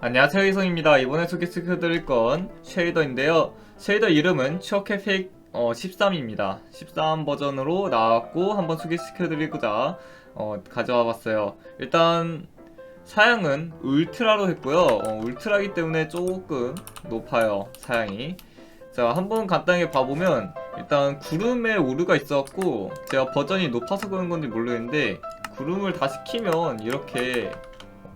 안녕하세요 이성입니다. 이번에 소개시켜드릴 건 쉐이더인데요. 쉐이더 이름은 추억의 픽 어, 13입니다. 13 버전으로 나왔고 한번 소개시켜드리고자 어, 가져와 봤어요. 일단 사양은 울트라로 했고요. 어, 울트라기 때문에 조금 높아요. 사양이. 자 한번 간단하게 봐보면 일단 구름에 오류가 있었고 제가 버전이 높아서 그런 건지 모르겠는데 구름을 다 시 키면 이렇게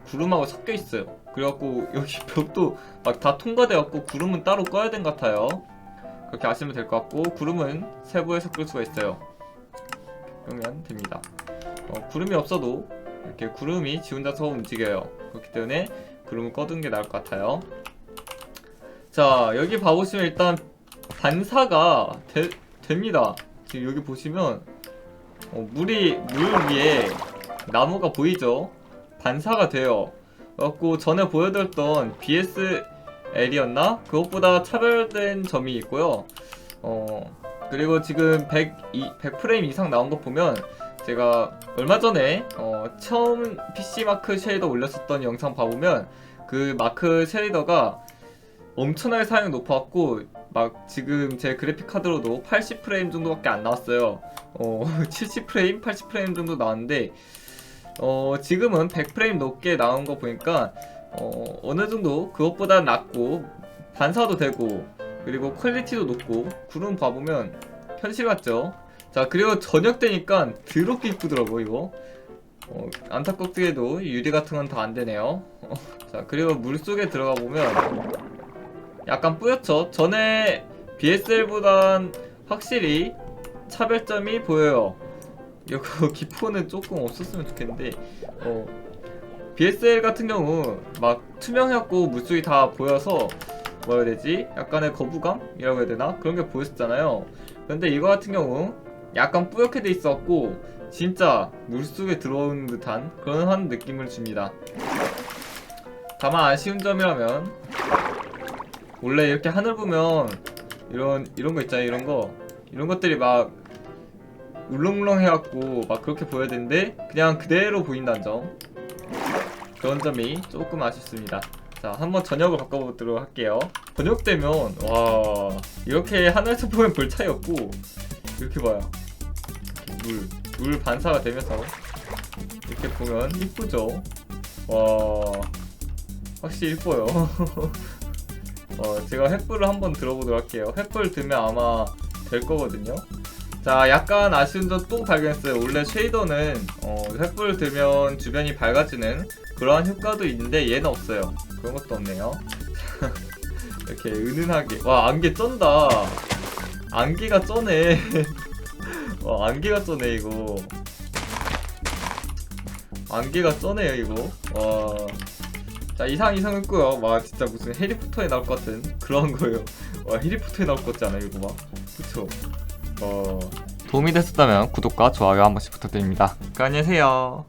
구름하고 섞여 있어요. 그래갖고 여기 벽도 막 다 통과되었고 구름은 따로 꺼야 된 것 같아요. 그렇게 아시면 될 것 같고 구름은 세부에서 끌 수가 있어요. 그러면 됩니다. 어, 구름이 없어도 이렇게 구름이 지 혼자서 움직여요. 그렇기 때문에 구름을 꺼둔 게 나을 것 같아요. 자 여기 봐보시면 일단 반사가 되, 됩니다. 지금 여기 보시면 어, 물이 물 위에 나무가 보이죠? 반사가 돼요. 그래갖고 전에 보여드렸던 BSL이었나? 그것보다 차별된 점이 있고요. 어, 그리고 지금 100, 100프레임 이상 나온 거 보면 제가 얼마 전에 어, 처음 PC 마크 쉐이더 올렸었던 영상 봐보면 그 마크 쉐이더가 엄청나게 사용이 높았고 막 지금 제 그래픽 카드로도 80프레임 정도밖에 안 나왔어요. 어, 70프레임, 80프레임 정도 나왔는데 어, 지금은 100프레임 높게 나온 거 보니까 어, 어느 정도 그것보다 낮고 반사도 되고 그리고 퀄리티도 높고 구름 봐보면 현실 같죠? 자 그리고 저녁 되니까 더럽게 이쁘더라고 이거 어, 안타깝게도 유리 같은 건 다 안 되네요 어, 자 그리고 물 속에 들어가 보면 약간 뿌옇죠? 전에 BSL보단 확실히 차별점이 보여요 이거 기포는 조금 없었으면 좋겠는데 어 BSL 같은 경우 막 투명했고 물속이 다 보여서 뭐라 해야 되지? 약간의 거부감이라고 해야 되나? 그런 게 보였었잖아요 근데 이거 같은 경우 약간 뿌옇게 돼 있었고 진짜 물속에 들어온 듯한 그런 한 느낌을 줍니다 다만 아쉬운 점이라면 원래 이렇게 하늘 보면 이런 이런 거 있잖아요 이런 거. 이런 것들이 막 울렁울렁 해갖고 막 그렇게 보여야 되는데 그냥 그대로 보인다는 점. 그런 점이 조금 아쉽습니다. 자 한번 저녁을 바꿔보도록 할게요. 저녁 되면 와 이렇게 하늘에서 보면 별 차이 없고 이렇게 봐요. 물, 물 반사가 되면서 이렇게 보면 이쁘죠? 와 확실히 이뻐요 어, 제가 횃불을 한번 들어보도록 할게요. 횃불 들면 아마 될 거거든요. 자 약간 아쉬운 점 또 발견했어요. 원래 쉐이더는 어, 횃불 들면 주변이 밝아지는 그러한 효과도 있는데 얘는 없어요. 그런 것도 없네요. 이렇게 은은하게. 와 안개 쩐다. 안개가 쩌네. 와 안개가 쩌네 이거. 안개가 쩌네요 이거. 와. 자 이상 이상 했고요. 와 진짜 무슨 해리포터에 나올 것 같은 그런 거예요. 와 해리포터에 나올 것 같지 않아요 이거 막. 그쵸? 어. 도움이 됐었다면 구독과 좋아요 한 번씩 부탁드립니다. 안녕히 계세요